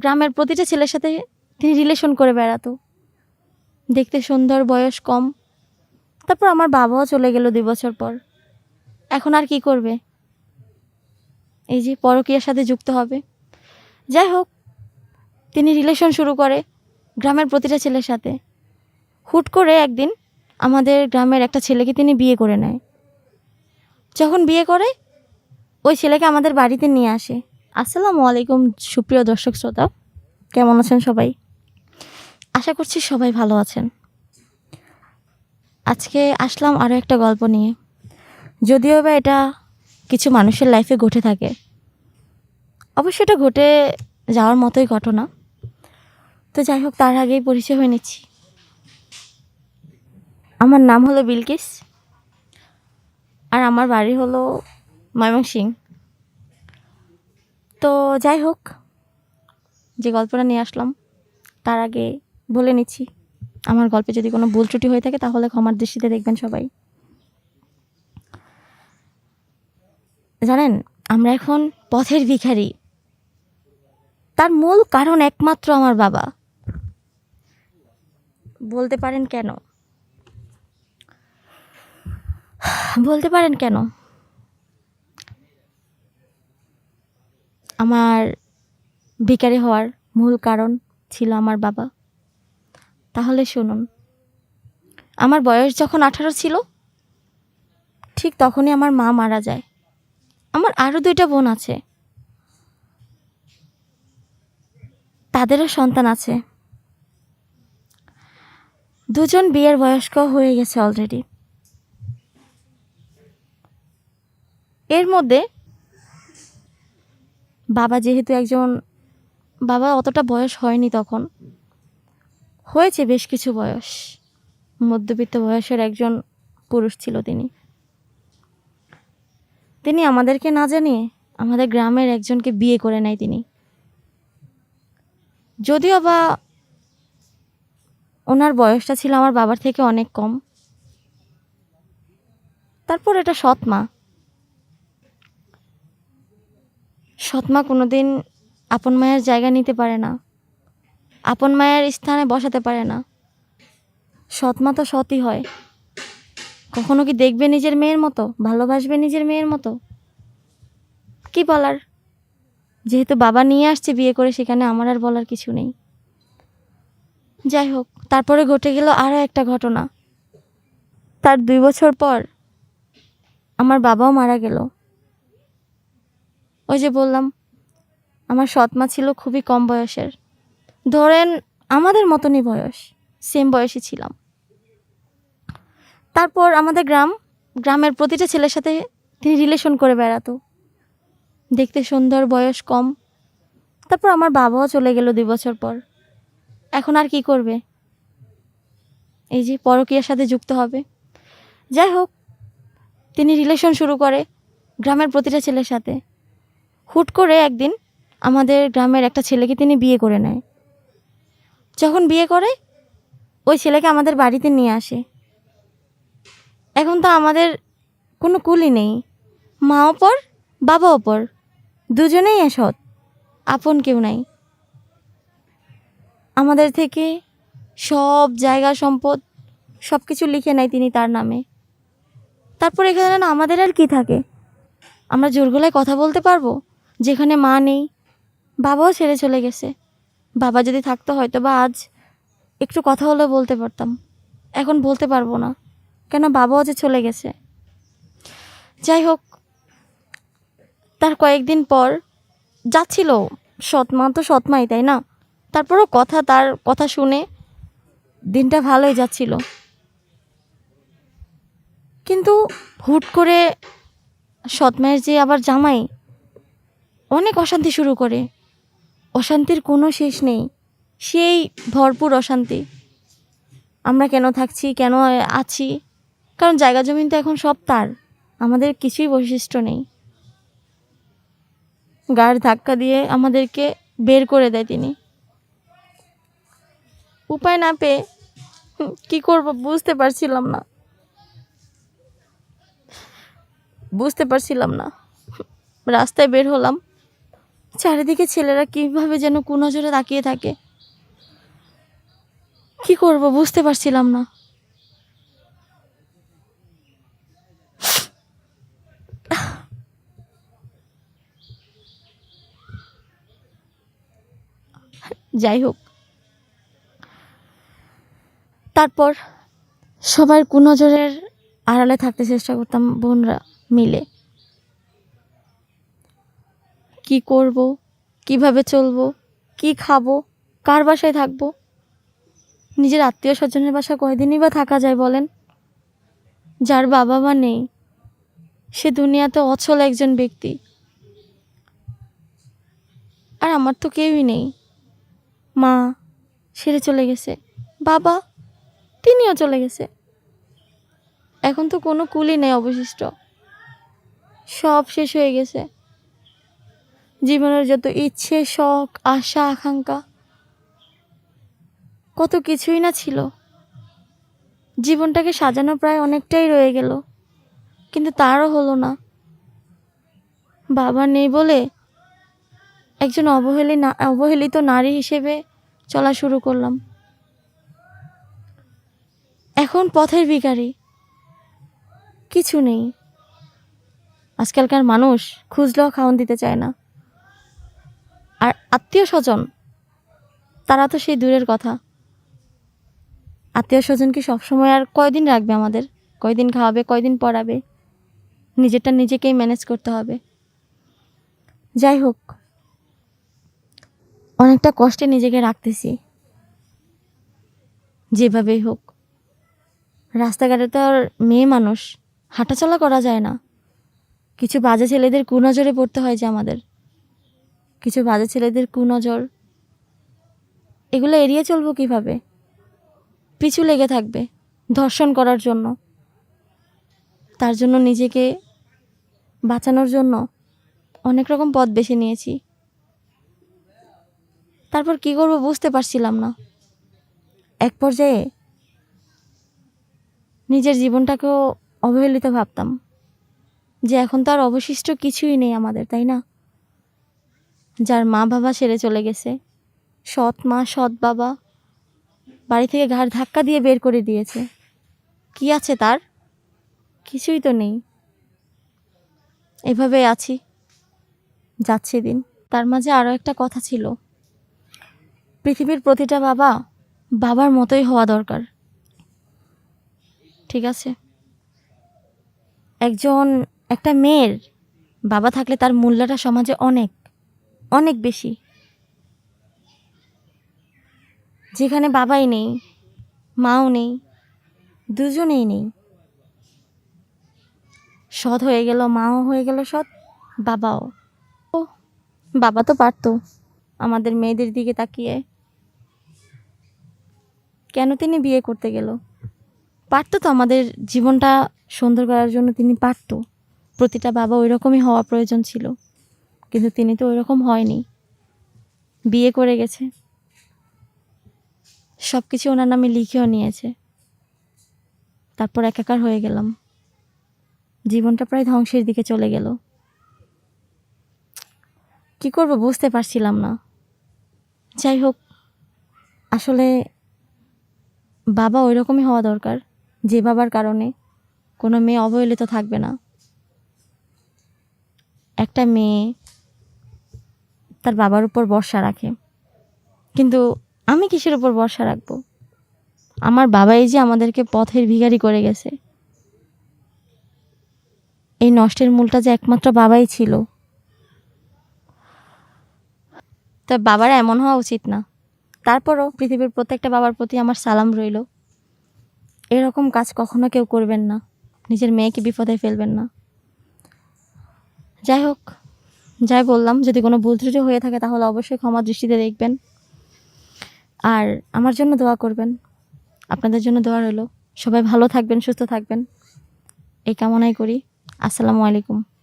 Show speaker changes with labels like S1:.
S1: গ্রামের প্রতিটা ছেলের সাথে তিনি রিলেশন করে বেড়াতো। দেখতে সুন্দর, বয়স কম। তারপর আমার বাবাও চলে গেল দুই বছর পর। এখন আর কি করবে? এই যে পরকীয়ার সাথে যুক্ত হবে। যাই হোক, তিনি রিলেশন শুরু করে গ্রামের প্রতিটা ছেলের সাথে। হুট করে একদিন আমাদের গ্রামের একটা ছেলেকে তিনি বিয়ে করে নেয়। যখন বিয়ে করে, ওই ছেলেকে আমাদের বাড়িতে নিয়ে আসে। আসসালামু আলাইকুম, সুপ্রিয় দর্শক শ্রোতা। কেমন আছেন সবাই? আশা করছি সবাই ভালো আছেন। আজকে আসলাম আরও একটা গল্প নিয়ে। যদিও বা এটা কিছু মানুষের লাইফে ঘটে থাকে। অবশ্য এটা ঘটে যাওয়ার মতোই ঘটনা। তো যাই হোক, তার আগেই পরিচয় হয়ে নিচ্ছি। আমার নাম হলো বিলকিস। আর আমার বাড়ি হলো ময়মনসিং তো যাই হোক, যে গল্পটা নিয়ে আসলাম, তার আগে বলে নিচ্ছি, আমার গল্পে যদি কোনো ভুল ত্রুটি হয়ে থাকে তাহলে ক্ষমার দৃষ্টিতে দেখবেন সবাই। জানেন, আমরা এখন পথের ভিখারি। তার মূল কারণ একমাত্র আমার বাবা। বলতে পারেন কেন? বলতে পারেন কেন? আমার ভিখারি হওয়ার মূল কারণ ছিল আমার বাবা। তাহলে শুনুন, আমার বয়স যখন আঠারো ছিল, ঠিক তখনই আমার মা মারা যায়। আমার আরও দুইটা বোন আছে। তাদেরও সন্তান আছে। দুজন বিয়ের বয়স্ক হয়ে গেছে অলরেডি এর মধ্যে বাবা যেহেতু একজন, বাবা অতটা বয়স হয়নি তখন। হয়েছে বেশ কিছু বয়স। মধ্যবিত্ত বয়সের একজন পুরুষ ছিল তিনি। তিনি আমাদেরকে না জানিয়ে আমাদের গ্রামের একজনকে বিয়ে করে নেয় তিনি। যদিও বা ওনার বয়সটা ছিল আমার বাবার থেকে অনেক কম। তারপর এটা সৎ মা। সৎমা কোনোদিন আপন মায়ের জায়গা নিতে পারে না। আপন মায়ের স্থানে বসাতে পারে না। সৎমা তো সতই হয়। কখনো কি দেখবে নিজের মেয়ের মতো? ভালোবাসবে নিজের মেয়ের মতো? কি বলার? যেহেতু বাবা নিয়ে আসছে বিয়ে করে, সেখানে আমার আর বলার কিছু নেই। যাই হোক, তারপরে ঘটে গেল আরও একটা ঘটনা। তার দুই বছর পর আমার বাবাও মারা গেল। ওই যে বললাম, আমার সৎমা ছিল খুবই কম বয়সের। ধরেন আমাদের মতনই বয়স সেম বয়সী ছিলাম। তারপর আমাদের গ্রাম, গ্রামের প্রতিটা ছেলের সাথে তিনি রিলেশন করে বেড়াতো। দেখতে সুন্দর, বয়স কম। তারপর আমার বাবাও চলে গেল দুই বছর পর। এখন আর কি করবে? এই যে পরকীয়ার সাথে যুক্ত হবে। যাই হোক, তিনি রিলেশন শুরু করে গ্রামের প্রতিটা ছেলের সাথে। হুট করে একদিন আমাদের গ্রামের একটা ছেলেকে তিনি বিয়ে করে নেয়। যখন বিয়ে করে, ওই ছেলেকে আমাদের বাড়িতে নিয়ে আসে। এখন তো আমাদের কোনো কুলই নেই। মাও পর, বাবাও পর, দুজনেই সৎ আপন কেউ নাই। আমাদের থেকে সব জায়গা সম্পদ সব কিছু লিখে নেয় তিনি তার নামে। তারপর এখানে আমাদের আর কি থাকে? আমরা জোর গলায় কথা বলতে পারব? যেখানে মা নেই, বাবাও ছেড়ে চলে গেছে। বাবা যদি থাকতো হয়তো বা আজ একটু কথা হলে বলতে পারতাম। এখন বলতে পারব না, কেন বাবাও যে চলে গেছে। যাই হোক, তার কয়েকদিন পর যাচ্ছিল সৎমা তো সৎমাই, তাই না? তারপরও কথা, তার কথা শুনে দিনটা ভালোই যাচ্ছিল। কিন্তু হুট করে সৎমায়ের যে আবার জামাই অনেক অশান্তি শুরু করে। অশান্তির কোনো শেষ নেই। সেই ভরপুর অশান্তি। আমরা কেন থাকছি, কেন আছি? কারণ জায়গা জমিন তো এখন সব তার। আমাদের কিছুই বৈশিষ্ট্য নেই। গাড় ধাক্কা দিয়ে আমাদেরকে বের করে দেয় তিনি। উপায় না পেয়ে কি করব বুঝতে পারছিলাম না। বুঝতে পারছিলাম না। রাস্তায় বের হলাম। চারিদিকে ছেলেরা কীভাবে যেন কুনজরে তাকিয়ে থাকে? কি করব বুঝতে পারছিলাম না। যাই হোক। তারপর সবার কুনজরের আড়ালে থাকতে চেষ্টা করতাম বোনরা মিলে। কি করব? কীভাবে চলবো? কি খাব? কার বাসায় থাকব? নিজের আত্মীয় স্বজনের বাসা কয়দিনই বা থাকা যায় বলেন? যার বাবা মা নেই, সে দুনিয়াতে অচল একজন ব্যক্তি। আর আমার তো কেউই নেই। মা সেরে চলে গেছে। বাবা তিনিও চলে গেছে। এখন তো কোনো কুলি নেই অবশিষ্ট। সব শেষ হয়ে গেছে। জীবনের যত ইচ্ছে, শখ, আশা, আকাঙ্ক্ষা, কত কিছুই না ছিল। জীবনটাকে সাজানো প্রায় অনেকটাই রয়ে গেল, কিন্তু তারও হলো না। বাবা নেই বলে একজন অবহেলি না, অবহেলিত নারী হিসেবে চলা শুরু করলাম। এখন পথের ভিখারি, কিছু নেই। আজকালকার মানুষ খুঁজলেও খাওয়ান দিতে চায় না। আর আত্মীয় স্বজন, তারা তো সেই দূরের কথা। আত্মীয় স্বজন কি সবসময় আর কয়দিন রাখবে আমাদের? কয়দিন খাওয়াবে, কয়দিন পড়াবে? নিজেরটা নিজেকেই ম্যানেজ করতে হবে। যাই হোক, অনেকটা কষ্টে নিজেকে রাখতেছি। যেভাবেই হোক, রাস্তাঘাটে তো আর মেয়ে মানুষ, হাঁটাচলা করা যায় না। কিছু বাজে ছেলেদের কুনজরে পড়তে হয় যে আমাদের। কিছু বাজে ছেলেদের কুনজর। এগুলো এড়িয়ে চলবো কীভাবে? পিছু লেগে থাকবে ধর্ষণ করার জন্য। তার জন্য নিজেকে বাঁচানোর জন্য অনেক রকম পথ বেছে নিয়েছি। তারপর কি করব বুঝতে পারছিলাম না। এক পর্যায়ে নিজের জীবনটাকেও অবহেলিত ভাবতাম যে এখন তো আর অবশিষ্ট কিছুই নেই আমাদের, তাই না? যার মা বাবা সেরে চলে গেছে। সৎ মা, সৎ বাবা বাড়ি থেকে ঘাড় ধাক্কা দিয়ে বের করে দিয়েছে। কি আছে তার? কিছুই তো নেই। এভাবে আছি। যাচ্ছে দিন। তার মাঝে আরও একটা কথা ছিল। পৃথিবীর প্রতিটা বাবা বাবার মতোই হওয়া দরকার। ঠিক আছে? একজন, একটা মেয়ের বাবা থাকলে তার মূল্যটা সমাজে অনেক। অনেক বেশি। যেখানে বাবাই নেই, মাও নেই, দুজনেই নেই। সৎ হয়ে গেল, মাও হয়ে গেল সৎ, বাবাও। ও, বাবা তো পারতো আমাদের মেয়েদের দিকে তাকিয়ে। কেন তিনি বিয়ে করতে গেল? পারতো তো আমাদের জীবনটা সুন্দর করার জন্য তিনি পারতো। প্রতিটা বাবা ওই রকমই হওয়া প্রয়োজন ছিল। কিন্তু তিনি তো ওই রকম হয়নি। বিয়ে করে গেছে। সব কিছু ওনার নামে লিখেও নিয়েছে। তারপর একাকার হয়ে গেলাম। জীবনটা প্রায় ধ্বংসের দিকে চলে গেল। কি করব বুঝতে পারছিলাম না। যাই হোক, আসলে বাবা ওই রকমই হওয়া দরকার, যে বাবার কারণে কোনো মেয়ে অবহেলিত থাকবে না। একটা মেয়ে তার বাবার উপর ভরসা রাখে। কিন্তু আমি কিসের উপর ভরসা রাখব? আমার বাবাই যে আমাদেরকে পথের ভিখারি করে গেছে। এই নষ্টের মূলটা যে একমাত্র বাবাই ছিল। তা বাবার এমন হওয়া উচিত না। তারপরও পৃথিবীর প্রত্যেকটা বাবার প্রতি আমার সালাম রইল। এরকম কাজ কখনো কেউ করবেন না। নিজের মেয়েকে বিপদে ফেলবেন না। যাই হোক যাই বললাম, যদি কোনো ভুল ত্রুটি হয়ে থাকে তাহলে অবশ্যই ক্ষমা দৃষ্টিতে দেখবেন। আর আমার জন্য দোয়া করবেন। আপনাদের জন্য দোয়া রইল। সবাই ভালো থাকবেন, সুস্থ থাকবেন। এই কামনাই করি। আসসালামু আলাইকুম।